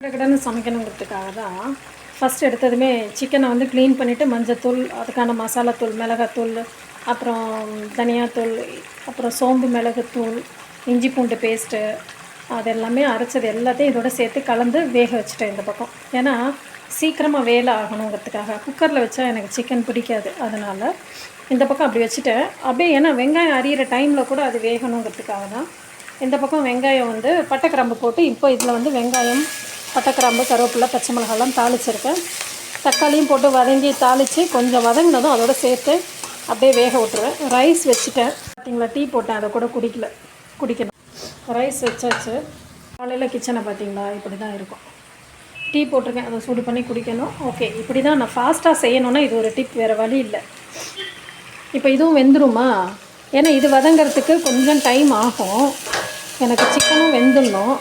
கடன்னு சமைக்கணுங்கிறதுக்காக தான் ஃபஸ்ட் எடுத்ததுமே சிக்கனை வந்து க்ளீன் பண்ணிவிட்டு மஞ்சத்தூள் அதுக்கான மசாலாத்தூள் மிளகாத்தூள் அப்புறம் தனியாத்தூள் அப்புறம் சோம்பு மிளகுத்தூள் இஞ்சி பூண்டு பேஸ்ட்டு அது எல்லாமே அரைச்சது எல்லாத்தையும் இதோட சேர்த்து கலந்து வேக வச்சுட்டேன் இந்த பக்கம். ஏன்னா சீக்கிரமாக வேலை ஆகணுங்கிறதுக்காக குக்கரில் வச்சா எனக்கு சிக்கன் பிடிக்காது. அதனால் இந்த பக்கம் அப்படி வச்சுட்டேன். அப்படியே ஏன்னா வெங்காயம் அரியிற டைமில் கூட அது வேகணுங்கிறதுக்காக தான் இந்த பக்கம் வெங்காயம் வந்து பட்டை கிராம்பு போட்டு இப்போ இதில் வந்து வெங்காயம் பட்டை கிராம்பு கருவேப்பிலை பச்சை மிளகாலாம் தாளிச்சிருக்கேன். தக்காளியும் போட்டு வதங்கி தாளித்து கொஞ்சம் வதங்கினதும் அதோட சேர்த்து அப்படியே வேக விட்டுருவேன். ரைஸ் வச்சுட்டேன். பார்த்தீங்களா டீ போட்டேன். அதை கூட குடிக்கல. குடிக்கணும். ரைஸ் வச்சாச்சு. காலையில் கிச்சனை பார்த்தீங்களா இப்படி தான் இருக்கும். டீ போட்டிருக்கேன். அதை சூடு பண்ணி குடிக்கணும். ஓகே. இப்படி தான் நான் ஃபாஸ்ட்டாக செய்யணுன்னா இது ஒரு டிப் வேறு வழி இல்லை. இப்போ இதுவும் வெந்துருமா? ஏன்னா இது வதங்கிறதுக்கு கொஞ்சம் டைம் ஆகும். எனக்கு சிக்கனும் வெந்துடணும்.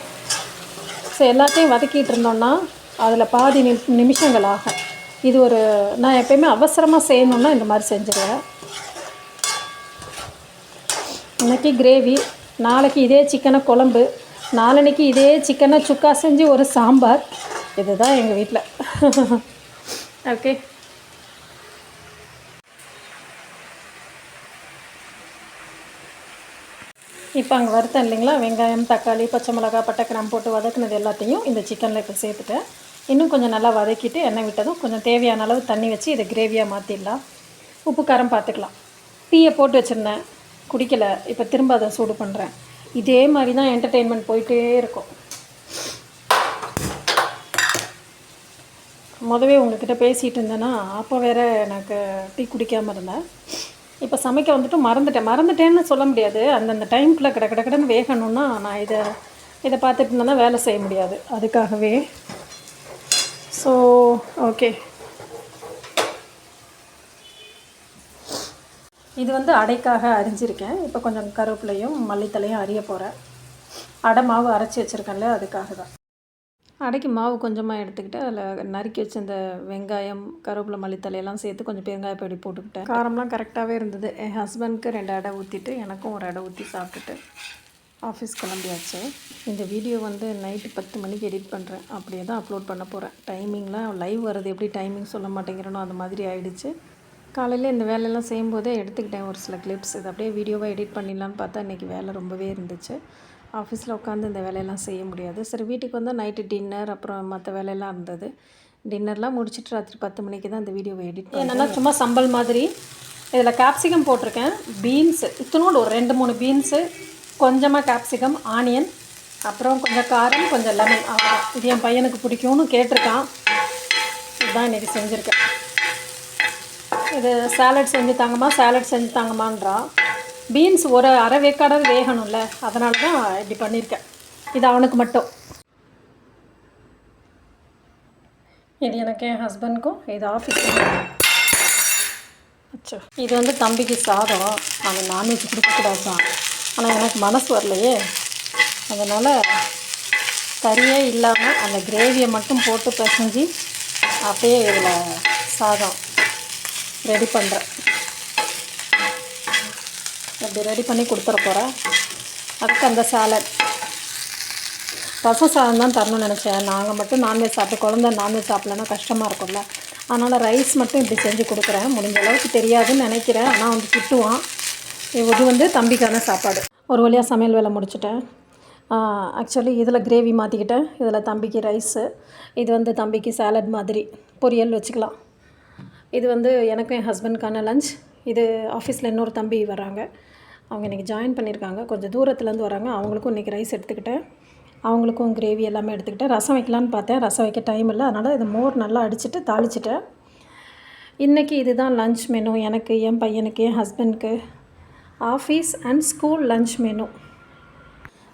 ஸோ எல்லாத்தையும் வதக்கிட்டு இருந்தோன்னா அதில் பாதி நி நிமிஷங்கள் ஆகும் இது ஒரு நான் எப்பயுமே அவசரமாக செய்யணுன்னா இந்த மாதிரி செஞ்சுருவேன். இன்னைக்கு கிரேவி நாளைக்கு இதே சிக்கனை குழம்பு நாளன்னைக்கு இதே சிக்கனை சுக்கா செஞ்சு ஒரு சாம்பார். இதுதான் எங்கள் வீட்டில் ஓகே இப்போ அங்கே வறுத்தேன் இல்லைங்களா? வெங்காயம் தக்காளி பச்சை மிளகாய் பட்டை கிராம்பு போட்டு வதக்குனது எல்லாத்தையும் இந்த சிக்கனில் இப்போ சேர்த்துட்டேன். இன்னும் கொஞ்சம் நல்லா வதக்கிட்டு எண்ணெய் விட்டதும் கொஞ்சம் தேவையான அளவு தண்ணி வச்சு இதை கிரேவியாக மாற்றிடலாம் உப்பு காரம் பார்த்துக்கலாம் டீயை போட்டு வச்சுருந்தேன். குடிக்கலை. இப்போ திரும்ப அதை சூடு பண்ணுறேன் இதே மாதிரி தான் என்டர்டெயின்மெண்ட் போயிட்டே இருக்கும். மொதவே உங்ககிட்ட பேசிகிட்டு இருந்தேன்னா அப்போ வேறு எனக்கு டீ குடிக்காமல் இருந்தேன். இப்போ சமைக்க வந்துட்டு மறந்துட்டேன். மறந்துட்டேன்னு சொல்ல முடியாது. அந்தந்த டைம்குள்ளே கிட கிட கிடன்னு வேகணும்னா நான் இதை இதை பார்த்துட்டு இருந்தால் வேலை செய்ய முடியாது. அதுக்காகவே. ஸோ ஓகே இது வந்து அடைக்காக அரிஞ்சிருக்கேன். இப்போ கொஞ்சம் கருவேப்பிலையும் மல்லித்தலையும் அறிய போகிறேன் அடை மாவு அரைச்சி வச்சுருக்கேன்ல அதுக்காக தான் அடைக்கு மாவு கொஞ்சமாக எடுத்துக்கிட்டு அதில் நறுக்கி வச்ச இந்த வெங்காயம் கருவேப்பிலை மல்லித்தலையெல்லாம் சேர்த்து கொஞ்சம் பெருங்காயப்பொடி போட்டுக்கிட்டேன். காரம்லாம் கரெக்டாகவே இருந்தது. என் ஹஸ்பண்ட்க்கு ரெண்டு அடை ஊற்றிட்டு எனக்கும் ஒரு அடை ஊற்றி சாப்பிட்டுட்டு ஆஃபீஸ் கிளம்பியாச்சு. இந்த வீடியோ வந்து நைட்டு பத்து மணிக்கு எடிட் பண்ணுறேன் அப்படியே தான் அப்லோட் பண்ண போகிறேன் டைமிங்லாம் லைவ் வர்றது எப்படி டைமிங் சொல்ல மாட்டேங்கிறனோ அந்த மாதிரி ஆயிடுச்சு. காலையில் இந்த வேலையெல்லாம் செய்யும்போதே எடுத்துக்கிட்டேன் ஒரு சில கிளிப்ஸ் இது அப்படியே வீடியோவாக எடிட் பண்ணிடலான்னு பார்த்தா இன்றைக்கி வேலை ரொம்பவே இருந்துச்சு. ஆஃபீஸில் உட்காந்து இந்த வேலையெல்லாம் செய்ய முடியாது. சரி வீட்டுக்கு வந்தால் நைட்டு டின்னர் அப்புறம் மற்ற வேலையெல்லாம் இருந்தது. டின்னர்லாம் முடிச்சுட்டு ராத்திரி பத்து மணிக்கு தான் இந்த வீடியோவை எடிட் என்னென்னா சும்மா சம்பல் மாதிரி. இதில் கேப்சிகம் போட்டிருக்கேன். பீன்ஸு இத்தனோடு ஒரு ரெண்டு மூணு பீன்ஸு கொஞ்சமாக கேப்சிகம் ஆனியன் அப்புறம் கொஞ்சம் காரம் கொஞ்சம் லெமன் அவ்வளோதான் இது என் பையனுக்கு பிடிக்கும்னு கேட்டிருக்கான். இதுதான் இன்றைக்கி செஞ்சுருக்கேன். இது சாலட் செஞ்சு தாங்கம்மா சேலட் செஞ்சு தாங்கம்மான்றான் பீன்ஸ் ஒரு அரை வேக்காடாவது வேகணும்ல அதனால தான் இப்படி பண்ணியிருக்கேன் இது அவனுக்கு மட்டும். இது எனக்கு என் ஹஸ்பண்ட்க்கும் இது ஆஃபீஸ்க்கு அச்சோ. இது வந்து தம்பிக்கு சாதம். அவன் நான்வெஜ் கொடுக்கக்கூடாது தான். ஆனால் எனக்கு மனசு வரலையே. அதனால் கறியே இல்லாமல் அந்த கிரேவியை மட்டும் போட்டு பிசைஞ்சு அப்படியே இதில் சாதம் ரெடி பண்ணுறேன் அப்படி ரெடி பண்ணி கொடுத்துட போகிறேன் அதுக்கு அந்த சேலட் ரசம் சாதம் தான் தரணும்னு நினச்சேன். நாங்கள் மட்டும் நான்வெஜ் சாப்பிட்டு குழந்த நான்வெஜ் சாப்பிட்லன்னா கஷ்டமாக இருக்கும்ல. அதனால் ரைஸ் மட்டும் இப்படி செஞ்சு கொடுக்குறேன். முடிஞ்ச அளவுக்கு தெரியாதுன்னு நினைக்கிறேன். ஆனால் வந்து திட்டுவான். இது வந்து தம்பிக்கான சாப்பாடு. ஒரு வழியாக சமையல் வேலை முடிச்சிட்டேன். ஆக்சுவலி இதில் கிரேவி மாற்றிக்கிட்டேன் இதில் தம்பிக்கு ரைஸு இது வந்து தம்பிக்கு சாலட் மாதிரி. பொரியல் வச்சுக்கலாம். இது வந்து எனக்கும் என் ஹஸ்பண்ட்க்கான லஞ்ச் இது ஆஃபீஸில் இன்னொரு தம்பி வராங்க அவங்க இன்றைக்கி ஜாயின் பண்ணியிருக்காங்க. கொஞ்சம் தூரத்துலேருந்து வராங்க. அவங்களுக்கும் இன்றைக்கி ரைஸ் எடுத்துக்கிட்டேன். அவங்களுக்கும் கிரேவி எல்லாமே எடுத்துக்கிட்டேன். ரசம் வைக்கலான்னு பார்த்தேன். ரசம் வைக்க டைம் இல்லை. அதனால் இது மோர் நல்லா அடிச்சுட்டு தாளிச்சிட்டேன். இன்றைக்கி இதுதான் லஞ்ச் மெனு எனக்கு என் பையனுக்கு என் ஹஸ்பண்ட்க்கு office and school lunch menu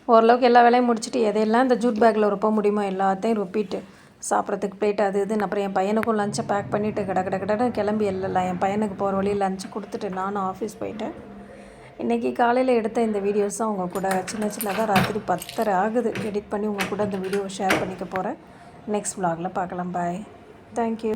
ஓரளவுக்கு எல்லா வேலையும் முடிச்சுட்டு எதையெல்லாம் இந்த ஜூட் பேக்கில் ரொப்ப முடியுமோ எல்லாத்தையும் ரொப்பிட்டு சாப்பிட்றதுக்கு பிளேட் அது இதுன்னு அப்புறம் என் பையனுக்கும் லஞ்சை பேக் பண்ணிவிட்டு கட கிட கடன்னு கிளம்பி இல்லை. என் பையனுக்கு போகிற வழியில் லஞ்சு கொடுத்துட்டு நானும் ஆஃபீஸ் போயிட்டேன். இன்றைக்கி காலையில் எடுத்த இந்த வீடியோஸும் உங்கள் கூட சின்ன சின்னதாக ராத்திரி பத்தரை ஆகுது. எடிட் பண்ணி உங்கள் கூட இந்த வீடியோவை ஷேர் பண்ணிக்க போகிறேன் நெக்ஸ்ட் வ்ளாகில் பார்க்கலாம். Bye thank you